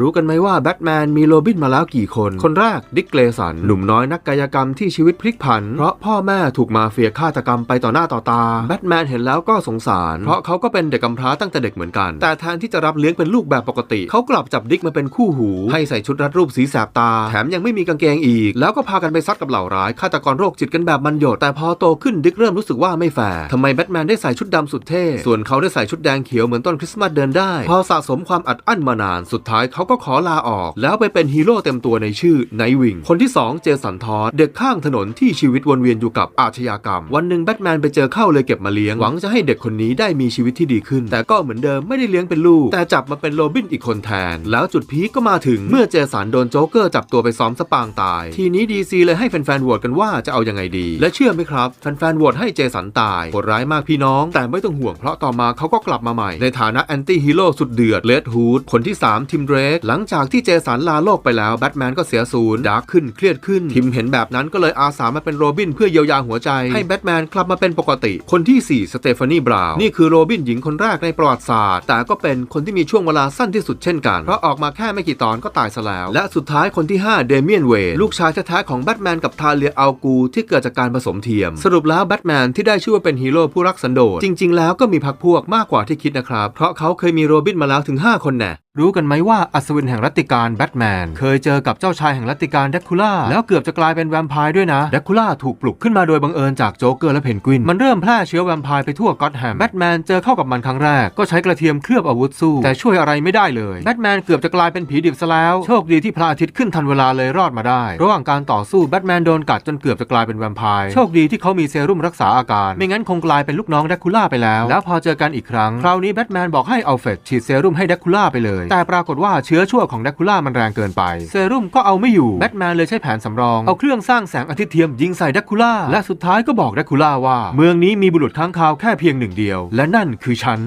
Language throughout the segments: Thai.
รู้กันไหมว่าแบทแมนมีโรบินมาแล้วกี่คน คนแรกดิกเกรสัน หนุ่มน้อยนักกายกรรมที่ชีวิตพลิกผัน เพราะพ่อแม่ถูกมาเฟียฆาตกรรมไปต่อหน้าต่อตา แบทแมนเห็นแล้วก็สงสาร เพราะเขาก็เป็นเด็กกำพร้าตั้งแต่เด็กเหมือนกัน แต่แทนที่จะรับเลี้ยงเป็นลูกแบบปกติ เขากลับจับดิกมาเป็นคู่หู ให้ใส่ชุดรัดรูปสีแสบตา แถมยังไม่มีกางเกงอีก แล้วก็พากันไปซัดกับเหล่าร้ายฆาตกรโรคจิตกันแบบมันหยด แต่พอโตขึ้นดิกเริ่มรู้สึกว่าไม่แฟร์ทำไมแบทแมนได้ใส่ชุดดำสุดเท่ ส่วนเขาได้ใส่ชุดแดงเขียวเหมือนต้นคริสต์มาสเดินได้ พอสะสมความอัดอั้นมานาน สุดท้ายเขาก็ขอลาออก แล้วไปเป็นฮีโร่เต็มตัวในชื่อไนวิงคนที่ 2 เจสันทอสเด็กข้างถนนที่ชีวิตวนเวียนอยู่กับอาชญากรรม วันหนึ่งแบทแมนไปเจอเข้าเลยเก็บมาเลี้ยงหวังจะให้เด็กคนนี้ได้มีชีวิตที่ดีขึ้น แต่ก็เหมือนเดิมไม่ได้เลี้ยงเป็นลูก แต่จับมาเป็นโรบินอีกคนแทน แล้วจุดพีคก็มาถึงเมื่อเจสันโดนโจ๊กเกอร์จับตัวไปซ้อมสปางตาย ทีนี้ดีซีเลยให้แฟนๆโหวตกันว่าจะเอายังไงดี และเชื่อไหมครับแฟนๆโหวตให้เจสันตายโหดร้ายมากพี่น้อง แต่ไม่ต้องห่วงเพราะต่อมาเขาก็กลับมาใหม่ ในฐานะแอนตี้ฮีโร่สุดเดือดเลดฮูดคนที่ 3 ทิมเดรก หลังจากที่เจสันลาโลกไปแล้วแบทแมนก็เสียศูนย์ดาร์กขึ้นเครียดขึ้น ทิมเห็นแบบนั้นก็เลยอาสามาเป็นโรบินเพื่อเยียวยาหัวใจ ให้แบทแมนกลับมาเป็นปกติ คนที่ 4 สเตฟานีบราวน์นี่คือโรบินหญิงคนแรกในประวัติศาสตร์ แต่ก็เป็นคนที่มีช่วงเวลาสั้นที่สุดเช่นกัน เพราะออกมาแค่ไม่กี่ตอนก็ตายซะแล้ว และสุดท้ายคนที่ 5 เดเมียนเวย์ลูกชายแท้ๆของแบทแมนกับทาเลียอัลกูที่เกิดจากการผสมเทียม สรุปแล้วแบทแมนที่ได้ชื่อว่าเป็นฮีโร่ผู้รักสันโดษจริง ๆ แล้วก็มีพักพวกมากกว่าที่คิดนะครับเพราะเขาเคยมีโรบินมาแล้วถึง 5 คนแน่ รู้กันไหมว่าอัศวินแห่งรัตติการแบทแมน เคยเจอกับเจ้าชายแห่งรัตติการแดกคูล่าแล้วเกือบจะกลายเป็นแวมไพร์ด้วยนะแดกคูล่าถูกปลุกขึ้นมาโดยบังเอิญจากโจ๊กเกอร์และเพนกวิน มันเริ่มแพร่เชื้อแวมไพร์ไปทั่วก็อตแฮมแบทแมนเจอเข้ากับมันครั้งแรก ก็ใช้กระเทียมเคลือบอาวุธสู้ แต่ช่วยอะไรไม่ได้เลยแบทแมนเกือบจะกลายเป็นผีดิบซะแล้ว โชคดีที่พระอาทิตย์ขึ้นทันเวลาเลยรอดมาได้ ระหว่างการต่อสู้แบทแมนโดนกัดจนเกือบจะกลายเป็นแวมไพร์โชคดีที่เขามีเซรุ่มรักษาอาการ ไม่งั้นคงกลายเป็นลูกน้องแดกคูล่าไปแล้ว แล้วพอเจอกันอีกครั้งคราวนี้แบทแมนบอกให้อัลเฟรดฉีดเซรุ่มให้แดกคูล่าไปเลยแต่ปรากฏว่าเชื้อชั่วของแดกคูล่ามันแรงเกินไป เซรุ่มก็เอาไม่อยู่แบทแมนเลยใช้แผนสำรอง เอาเครื่องสร้างแสงอาทิตย์เทียมยิงใส่แดกคูล่าและสุดท้ายก็บอกแดกคูล่าว่า เมืองนี้มีบุรุษค้างคาวแค่เพียงหนึ่งเดียว และนั่นคือฉัน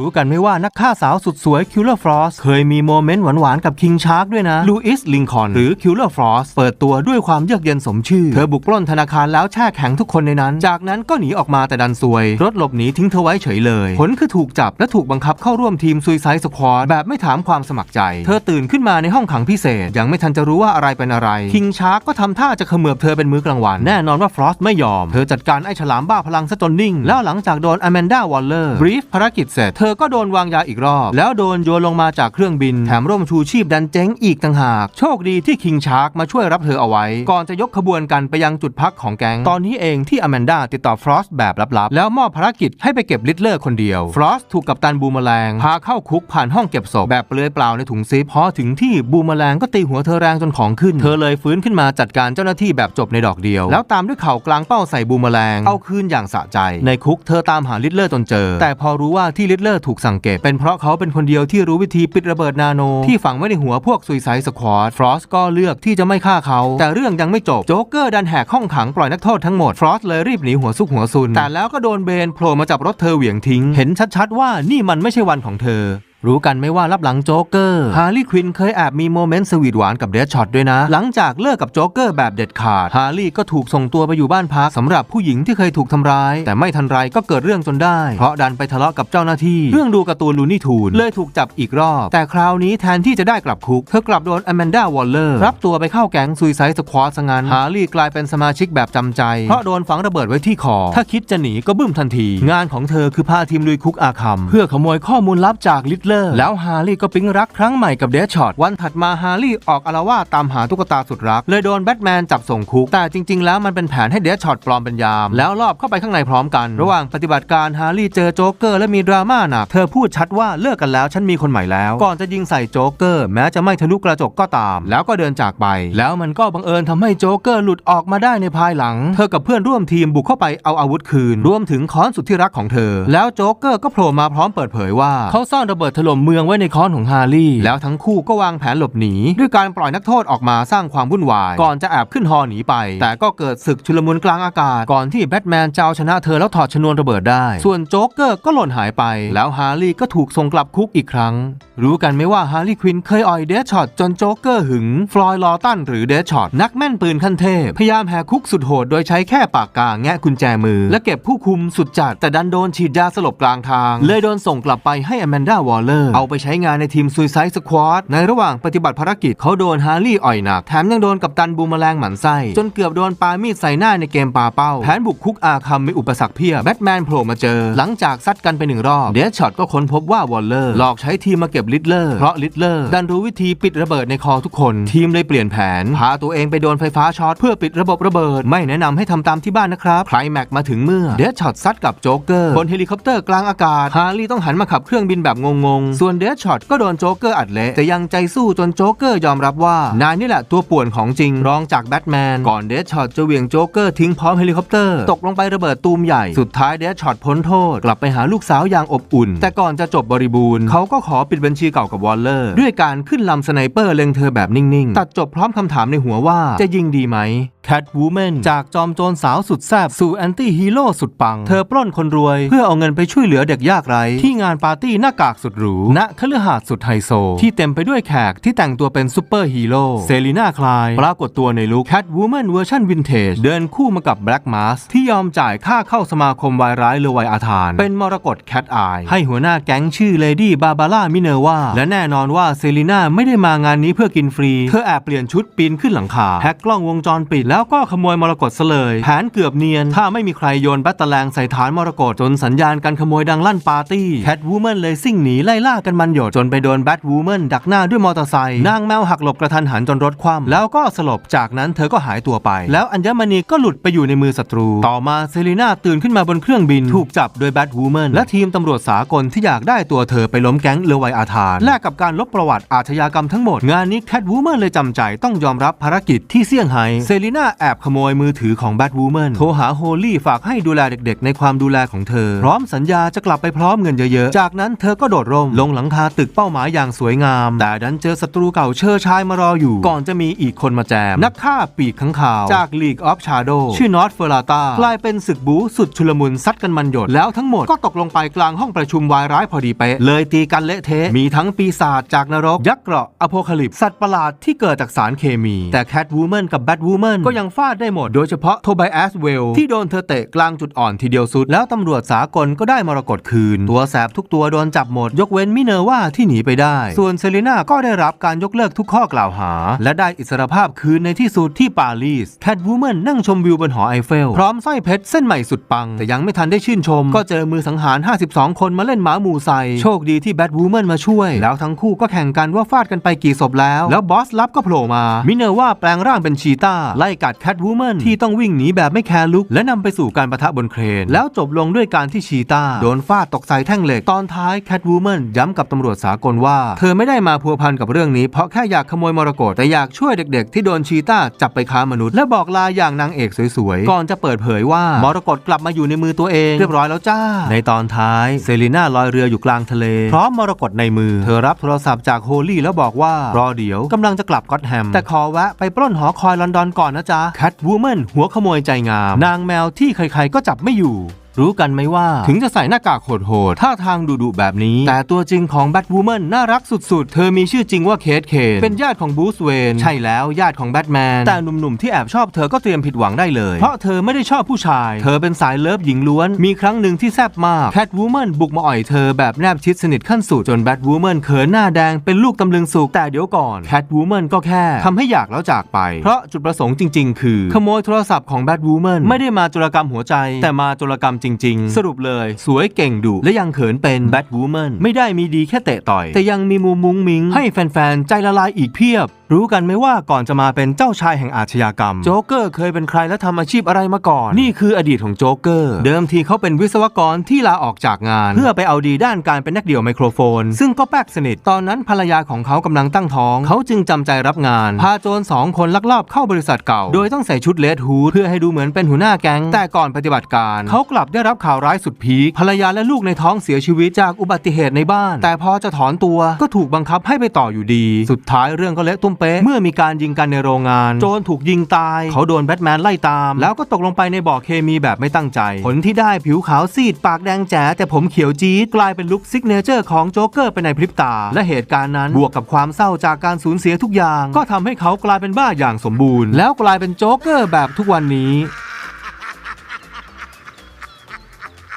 รู้กันไหมว่านักฆ่าสาวสุดสวยคิลเลอร์ฟรอสเคยมีโมเมนต์หวานๆ กับคิงชาร์กด้วยนะลูอิสลิงคอนหรือคิลเลอร์ฟรอสเปิดตัวด้วยความเยือกเย็นสมชื่อ เธอบุกปล้นธนาคารแล้วแช่แข็งทุกคนในนั้น จากนั้นก็หนีออกมาแต่ดันซวย รถหลบหนีทิ้งเธอไว้เฉยเลย ผลคือถูกจับและถูกบังคับเข้าร่วมทีมซุยไซส์สควอดแบบไม่ถามความสมัครใจ เธอตื่นขึ้นมาในห้องขังพิเศษ ยังไม่ทันจะรู้ว่าอะไรเป็นอะไรคิงชาร์กก็ทำท่าจะเขมือบเธอเป็นมื้อกลางวันแน่นอนว่าฟรอสไม่ยอมเธอจัดการไอ้ฉลามบ้าพลังซะจนนิ่ง แล้วหลังจากโดนอแมนดาวอลเลอร์บรีฟภารกิจเสร็จเธอก็โดนวางยาอีกรอบ แล้วโดนโยนลงมาจากเครื่องบิน แถมร่มชูชีพดันเจ๊งอีกต่างหาก โชคดีที่คิงชาร์กมาช่วยรับเธอเอาไว้ ก่อนจะยกขบวนกันไปยังจุดพักของแก๊ง ตอนนี้เองที่อแมนดาติดต่อฟรอสแบบลับๆ แล้วมอบภารกิจให้ไปเก็บลิตเลอร์คนเดียว ฟรอสถูกกับตันบูมแมลง พาเข้าคุกผ่านห้องเก็บศพแบบเปลือยเปล่าในถุงซิปพอถึงที่บูมแมลงก็ตีหัวเธอแรงจนของขึ้น เธอเลยฟื้นขึ้นมาจัดการเจ้าหน้าที่แบบจบในดอกเดียว แล้วตามด้วยเข่ากลางเป้าใส่บูมแมลง เอาคืนอย่างสะใจ ในคุกเธอตามหาลิตเลอร์จนเจอ แต่พอรู้ว่าที่ลิตเลอร์ถูกสั่งเก็บ เป็นเพราะเขาเป็นคนเดียวที่รู้วิธีปิดระเบิดนาโน ที่ฝังไว้ในหัวพวกซุยไซสควอตฟรอสก็เลือกที่จะไม่ฆ่าเขา แต่เรื่องยังไม่จบ โจ๊กเกอร์ดันแหกห้องขังปล่อยนักโทษทั้งหมด ฟรอสเลยรีบหนีหัวซุกหัวซุน แต่แล้วก็โดนเบนโผล่มาจับรถเธอเหวี่ยงทิ้ง เห็นชัดๆว่านี่มันไม่ใช่วันของเธอ รู้กันไหมว่ารับหลังโจ๊กเกอร์ฮาร์ลีย์ควินเคยแอบมีโมเมนต์สวีทหวานกับเดชช็อตด้วยนะ หลังจากเลิกกับโจ๊กเกอร์แบบเด็ดขาดฮาร์ลีย์ก็ถูกส่งตัวไปอยู่บ้านพักสำหรับผู้หญิงที่เคยถูกทำร้าย แต่ไม่ทันไรก็เกิดเรื่องจนได้ เพราะดันไปทะเลาะกับเจ้าหน้าที่ เรื่องดูการ์ตูนลูนี่ทูนเลยถูกจับอีกรอบ แต่คราวนี้แทนที่จะได้กลับคุกเธอกลับโดนอแมนดาวอลเลอร์รับตัวไปเข้าแก๊งซุยไซส์สควอตซะงั้นฮาร์ลีย์กลายเป็นสมาชิกแบบจำใจ เพราะโดนฝังระเบิดไว้ที่คอ ถ้าคิดจะหนีก็บึ้มทันที งานของเธอคือพาทีมลุยคุกอาคัมเพื่อขโมยข้อมูลลับจากลิตเลอร์ แล้วฮาร์ลีย์ก็ปิ๊งรักครั้งใหม่กับเดชช็อตวันถัดมาฮาร์ลีย์ออกอาละวาตามหาตุ๊กตาสุดรัก เลยโดนแบทแมนจับส่งคุก แต่จริง ๆ แล้วมันเป็นแผนให้เดชช็อตปลอมเป็นยาม แล้วลอบเข้าไปข้างในพร้อมกัน ระหว่างปฏิบัติการฮาร์ลีย์เจอโจ๊กเกอร์และมีดราม่าหนักเธอพูดชัดว่าเลิกกันแล้วฉันมีคนใหม่แล้ว ก่อนจะยิงใส่โจ๊กเกอร์แม้จะไม่ทะลุกระจกก็ตาม แล้วก็เดินจากไป แล้วมันก็บังเอิญทำให้โจ๊กเกอร์หลุดออกมาได้ในภายหลัง เธอกับเพื่อนร่วมทีมบุกเข้าไปเอาอาวุธคืน รวมถึงค้อนสุดที่รักของเธอ แล้วโจ๊กเกอร์ก็โผล่มาพร้อมเปิดเผยว่าเขาซ่อนระเบิดทะลุล่มเมืองไว้ในค้อนของฮาร์ลี่ แล้วทั้งคู่ก็วางแผนหลบหนี ด้วยการปล่อยนักโทษออกมาสร้างความวุ่นวาย ก่อนจะแอบขึ้นฮอหนีไป แต่ก็เกิดศึกชุลมุนกลางอากาศ ก่อนที่แบทแมนจะเอาชนะเธอแล้วถอดชนวนระเบิดได้ ส่วนโจ๊กเกอร์ก็หล่นหายไป แล้วฮาร์ลี่ก็ถูกส่งกลับคุกอีกครั้ง รู้กันไหมว่าฮาร์ลี่ควินเคยอ่อยเดชช็อตจนโจ๊กเกอร์หึง ฟลอยด์ลอตันหรือเดชช็อตนักแม่นปืนขั้นเทพ พยายามแหกคุกสุดโหดโดยใช้แค่ปากกาแงะกุญแจมือ และเก็บผู้คุมสุดจัดแต่ดันโดนฉีดยาสลบกลางทาง เลยโดนส่งกลับไปให้อแมนดาวอลเลอร์ เอาไปใช้งานในทีมซูซายสควอ d ในระหว่างปฏิบัติภารกิจเขาโดนฮาร์ลี่อ่อยหนัก แถมยังโดนกับตันบูมแมลงหมันไส้ จนเกือบโดนปามีดใส่หน้าในเกมปาเป้า แผนบุกคุกอาคัมมีอุปสรรคเพียบแบทแมนโผล่มาเจอ หลังจากซัดกันไปหนึ่งรอบเดชช็อตก็ค้นพบว่าวอลเลอร์หลอกใช้ทีมมาเก็บลิตเลอร์เพราะลิตเลอร์ดันรู้วิธีปิดระเบิดในคอทุกคน ทีมเลยเปลี่ยนแผนพาตัวเองไปโดนไฟฟ้าช็อตเพื่อปิดระบบระเบิด ไม่แนะนำให้ทำตามที่บ้านนะครับไคลแม็กมาถึงเมื่อเดชช็อตซัดกับโจ๊กเกอร์บนเฮลิคอปเตอร์กลางอากาศฮาร์ลี่ต้องหันมาขับเครื่องบินแบบงงๆส่วนเดชช็อตก็โดนโจ๊กเกอร์อัดเละแต่ยังใจสู้จนโจ๊กเกอร์ยอมรับว่านายนี่แหละตัวป่วนของจริงรองจากแบทแมนก่อนเดชช็อตจะเหวี่ยงโจ๊กเกอร์ทิ้งพร้อมเฮลิคอปเตอร์ตกลงไประเบิดตูมใหญ่สุดท้ายเดชช็อตพ้นโทษ กลับไปหาลูกสาวอย่างอบอุ่น แต่ก่อนจะจบบริบูรณ์เขาก็ขอปิดบัญชีเก่ากับวอลเลอร์ด้วยการขึ้นลำสไนเปอร์เล็งเธอแบบนิ่งๆ ตัดจบพร้อมคำถามในหัวว่าจะยิงดีไหมแคทวูแมนจากจอมโจรสาวสุดแซ่บสู่แอนตี้ฮีโร่สุดปัง เธอปล้นคนรวย เพื่อเอาเงินไปช่วยเหลือเด็กยากไร้ที่งานปาร์ตี้หน้ากากสุดหรูณคฤหาสน์สุดไฮโซ ที่เต็มไปด้วยแขกที่แต่งตัวเป็นซูเปอร์ฮีโร่เซรีนาคลาย ปรากฏตัวในลุคแคทวูแมนเวอร์ชันวินเทจเดินคู่มากับแบล็กมาสที่ยอมจ่ายค่าเข้าสมาคมวายร้ายเลวายอาธาน เป็นมรกตแคทอายให้หัวหน้าแก๊งชื่อเลดี้บาบาร่ามิเนอร์วาและแน่นอนว่าเซรีนาไม่ได้มางานนี้เพื่อกินฟรี เธอแอบเปลี่ยนชุดปีนขึ้นหลังคาแฮกกล้องวงจรปิดแล้วก็ขโมยมรกตซะเลยแผนเกือบเนียน ถ้าไม่มีใครโยนแบตเตอร์แลงใส่ฐานมรกตจนสัญญาณการขโมยดังลั่นปาร์ตี้แคทวูแมนเลยซิ่งหนีไล่ล่ากันมันหยดจนไปโดนแบทวูแมนดักหน้าด้วยมอเตอร์ไซค์นางแมวหักหลบกระทันหันจนรถคว่ำแล้วก็สลบจากนั้นเธอก็หายตัวไป แล้วอัญมณีก็หลุดไปอยู่ในมือศัตรู ต่อมาเซรีนาตื่นขึ้นมาบนเครื่องบินถูกจับโดยแบทวูแมนและทีมตำรวจสากลที่อยากได้ตัวเธอไปล้มแก๊งเลวายอาธานแลกกับการลบประวัติอาชญากรรมทั้งหมด งานนี้แคทวูแมนเลยจำใจต้องยอมรับภารกิจที่เซี่ยงไฮ้เซรีนาแอบขโมยมือถือของแบทวูแมนโทรหาโฮลี่ฝากให้ดูแลเด็กๆ ในความดูแลของเธอ พร้อมสัญญาจะกลับไปพร้อมเงินเยอะๆ จากนั้นเธอก็โดดร่มลงหลังคาตึกเป้าหมายอย่างสวยงาม แต่ดันเจอศัตรูเก่าเชอชายมารออยู่ ก่อนจะมีอีกคนมาแจม นักฆ่าปีกข้างข่าว จาก League of Shadow ชื่อนอตเฟอร์ลาตากลายเป็นศึกบูสุดชุลมุนซัดกันมันหยด แล้วทั้งหมดก็ตกลงไปกลางห้องประชุมวายร้ายพอดีเป๊ะเลยตีกันเละเทะมีทั้งปีศาจจากนรกยักษ์เกราะอโพคาลิปส์สัตว์ประหลาดที่เกิดจากสารเคมี แต่แคทวูแมนกับแบทวูแมนก็ยังฟาดได้หมด โดยเฉพาะโทไบแอสเวลที่โดนเธอเตะกลางจุดอ่อนทีเดียวสุด แล้วตำรวจสากลก็ได้มรกตคืน ตัวแสบทุกตัวโดนจับหมดยกเว้นมิเนอร์ว่าที่หนีไปได้ ส่วนเซรีนาก็ได้รับการยกเลิกทุกข้อกล่าวหา และได้อิสรภาพคืนในที่สุดที่ปารีสแคทวูแมนนั่งชมวิวบนหอไอเฟล พร้อมสร้อยเพชรเส้นใหม่สุดปัง แต่ยังไม่ทันได้ชื่นชม ก็เจอมือสังหาร 52 คนมาเล่นหมาหมูใส่โชคดีที่แบทวูแมนมาช่วย แล้วทั้งคู่ก็แข่งกันว่าฟาดกันไปกี่ศพแล้ว แล้วบอสลับก็โผล่มา มิเนอร์ว่าแปลงร่างเป็นชีตาไล่กัดแคทวูแมนที่ต้องวิ่งหนีแบบไม่แคร์ลุกและนำไปสู่การประทะบนเครน แล้วจบลงด้วยการที่ชีตาโดนฟาดตกใส่แท่งเหล็กตอนท้ายแคทวูแมนย้ำกับตำรวจสากลว่า เธอไม่ได้มาพัวพันกับเรื่องนี้เพราะแค่อยากขโมยมรกตแต่อยากช่วยเด็กๆ ที่โดนชีตาจับไปค้ามนุษย์ และบอกลาอย่างนางเอกสวยๆ ก่อนจะเปิดเผยว่ามรกตกลับมาอยู่ในมือตัวเอง เรียบร้อยแล้วจ้า ในตอนท้ายเซรีน่าลอยเรืออยู่กลางทะเลพร้อมมรกตในมือ เธอรับโทรศัพท์จากโฮลี่แล้วบอกว่ารอเดี๋ยวกำลังจะกลับก็อตแฮมแต่ขอแวะไปปล้นหอคอยลอนดอนก่อนนะจ๊ะแคทวูแมนหัวขโมยใจงาม นางแมวที่ใครๆก็จับไม่อยู่ รู้กันไหมว่า ถึงจะใส่หน้ากากโหดๆท่าทางดุๆแบบนี้ แต่ตัวจริงของแบทวูแมนน่ารักสุดๆ เธอมีชื่อจริงว่าเคทเคนเป็นญาติของบูสเวนใช่แล้วญาติของแบทแมนแต่หนุ่มๆที่แอบชอบเธอก็เตรียมผิดหวังได้เลย เพราะเธอไม่ได้ชอบผู้ชาย เธอเป็นสายเลิฟหญิงล้วน มีครั้งหนึ่งที่แซบมากแคทวูแมนบุกมาอ่อยเธอแบบแนบชิดสนิทขั้นสุดจนแบทวูแมนเขินหน้าแดงเป็นลูกตำลึงสุกแต่เดี๋ยวก่อนแคทวูแมนก็แค่ทำให้อยากแล้วจากไป เพราะจุดประสงค์จริง ๆ คือ ขโมยโทรศัพท์ของแบทวูแมนไม่ได้มาจุลกรรมหัวใจ แต่มาจุลกรรมจริง ๆ สรุปเลย สวยเก่งดุและยังเขินเป็นแบทวูแมนไม่ได้มีดีแค่เตะต่อย แต่ยังมีมุมมุ้งมิงให้แฟนๆ ใจละลายอีกเพียบ รู้กันไหมว่าก่อนจะมาเป็นเจ้าชายแห่งอาชญากรรม โจ๊กเกอร์เคยเป็นใครและทำอาชีพอะไรมาก่อน นี่คืออดีตของโจ๊กเกอร์ เดิมทีเขาเป็นวิศวกรที่ลาออกจากงาน เพื่อไปเอาดีด้านการเป็นนักเดี่ยวไมโครโฟน ซึ่งก็แป๊กสนิท ตอนนั้นภรรยาของเขากำลังตั้งท้อง เขาจึงจำใจรับงาน พาโจรสองคนลักลอบเข้าบริษัทเก่า โดยต้องใส่ชุดเลดฮูดเพื่อให้ดูเหมือนเป็นหัวหน้าแก๊ง แต่ก่อนปฏิบัติการ เขากลับได้รับข่าวร้ายสุดพีคภรรยาและลูกในท้องเสียชีวิตจากอุบัติเหตุในบ้าน แต่พอจะถอนตัวก็ถูกบังคับให้ไปต่ออยู่ดี สุดท้ายเรื่องก็เละตุ้มเป๊ะเมื่อมีการยิงกันในโรงงาน โจรถูกยิงตาย เขาโดนแบทแมนไล่ตาม แล้วก็ตกลงไปในบ่อเคมีแบบไม่ตั้งใจ ผลที่ได้ผิวขาวซีดปากแดงแจ๋แต่ผมเขียวจี๊ดกลายเป็นลุคซิกเนเจอร์ของโจ๊กเกอร์ไปในพริบตา และเหตุการณ์นั้นบวกกับความเศร้าจากการสูญเสียทุกอย่าง ก็ทำให้เขากลายเป็นบ้าอย่างสมบูรณ์ แล้วกลายเป็นโจ๊กเกอร์แบบทุกวันนี้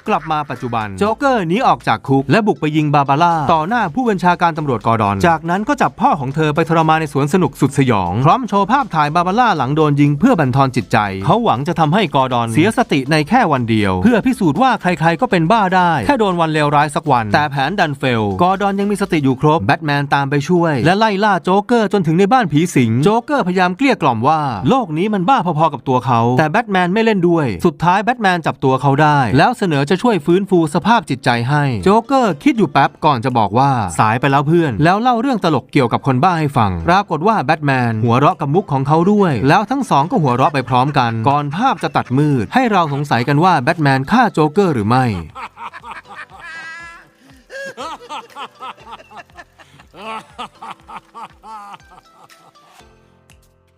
กลับมาปัจจุบัน โจ๊กเกอร์หนีออกจากคุก และบุกไปยิงบาบาร่า ต่อหน้าผู้บัญชาการตำรวจกอร์ดอน จากนั้นก็จับพ่อของเธอไปทรมานในสวนสนุกสุดสยอง พร้อมโชว์ภาพถ่ายบาบาร่าหลังโดนยิงเพื่อบันทอนจิตใจ เขาหวังจะทำให้กอร์ดอนเสียสติในแค่วันเดียว เพื่อพิสูจน์ว่าใครๆก็เป็นบ้าได้ แค่โดนวันเลวร้ายสักวัน แต่แผนดันเฟล กอร์ดอนยังมีสติอยู่ครบ แบทแมนตามไปช่วย และไล่ล่าโจ๊กเกอร์จนถึงในบ้านผีสิง โจ๊กเกอร์พยายามเกลี้ยกล่อมว่า โลกนี้มันบ้าพอๆกับตัวเขา แต่แบทแมนไม่เล่นด้วย สุดท้ายแบทแมนจับตัวเขาได้ แล้วเสนอจะช่วยฟื้นฟูสภาพจิตใจให้ โจ๊กเกอร์คิดอยู่แป๊บก่อนจะบอกว่าสายไปแล้วเพื่อน แล้วเล่าเรื่องตลกเกี่ยวกับคนบ้าให้ฟัง ปรากฏว่าแบทแมนหัวเราะกับมุกของเขาด้วย แล้วทั้งสองก็หัวเราะไปพร้อมกัน ก่อนภาพจะตัดมืด ให้เราสงสัยกันว่าแบทแมนฆ่าโจ๊กเกอร์หรือไม่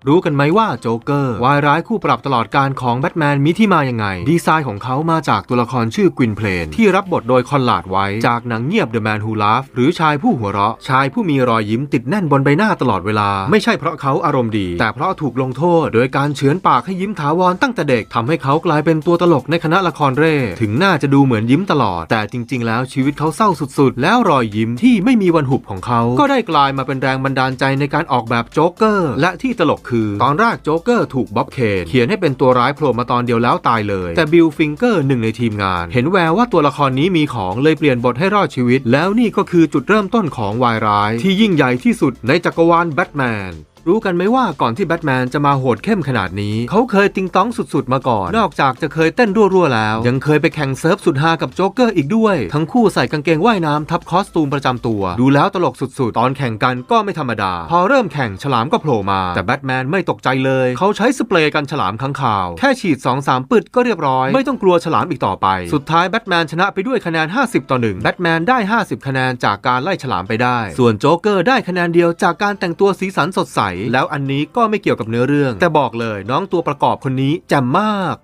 รู้กันไหมว่าโจ๊กเกอร์วายร้ายคู่ปรับตลอดการของแบทแมนมีที่มายังไง ดีไซน์ของเขามาจากตัวละครชื่อกวินเพลน ที่รับบทโดยคอนลาดไว้ จากหนังเงียบ The Man Who l a u g h หรือชายผู้หัวเราะ ชายผู้มีรอยยิ้มติดแน่นบนใบหน้าตลอดเวลา ไม่ใช่เพราะเขาอารมณ์ดี แต่เพราะถูกลงโทษ โดยการเฉือนปากให้ยิ้มถาวรตั้งแต่เด็กทำให้เขากลายเป็นตัวตลกในคณะละครเร่ ถึงหน้าจะดูเหมือนยิ้มตลอด แต่จริง ๆ แล้วชีวิตเขาเศร้าสุด ๆ แล้วรอยยิ้มที่ไม่มีวันหุบของเขา ก็ได้กลายมาเป็นแรงบันดาลใจในการออกแบบโจ๊กเกอร์และที่ตลกคือ ตอนแรกโจ๊กเกอร์ถูกบ๊อบเคนเขียนให้เป็นตัวร้ายโผล่มาตอนเดียวแล้วตายเลย แต่บิลฟิงเกอร์หนึ่งในทีมงาน เห็นแววว่าตัวละครนี้มีของเลยเปลี่ยนบทให้รอดชีวิต แล้วนี่ก็คือจุดเริ่มต้นของวายร้าย ที่ยิ่งใหญ่ที่สุดในจักรวาลแบทแมน รู้กันไหมว่าก่อนที่แบทแมนจะมาโหดเข้มขนาดนี้ เขาเคยติงต้องสุดๆมาก่อน นอกจากจะเคยเต้นรั่วๆแล้ว ยังเคยไปแข่งเซิร์ฟสุดฮากับโจ๊กเกอร์อีกด้วย ทั้งคู่ใส่กางเกงว่ายน้ำทับคอสตูมประจำตัว ดูแล้วตลกสุดๆ ตอนแข่งกันก็ไม่ธรรมดา พอเริ่มแข่งฉลามก็โผล่มา แต่แบทแมนไม่ตกใจเลย เขาใช้สเปรย์กันฉลามข้างข่าว แค่ฉีด2-3ปึดก็เรียบร้อย ไม่ต้องกลัวฉลามอีกต่อไป สุดท้ายแบทแมนชนะไปด้วยคะแนน 50 ต่อ1แบทแมนได้ 50 คะแนนจากการไล่ฉลามไปได้ ส่วนโจ๊กเกอร์ได้คะแนนเดียวจากการแต่งตัวสีสันสดใสแล้วอันนี้ก็ไม่เกี่ยวกับเนื้อเรื่อง แต่บอกเลยน้องตัวประกอบคนนี้แจ่มมาก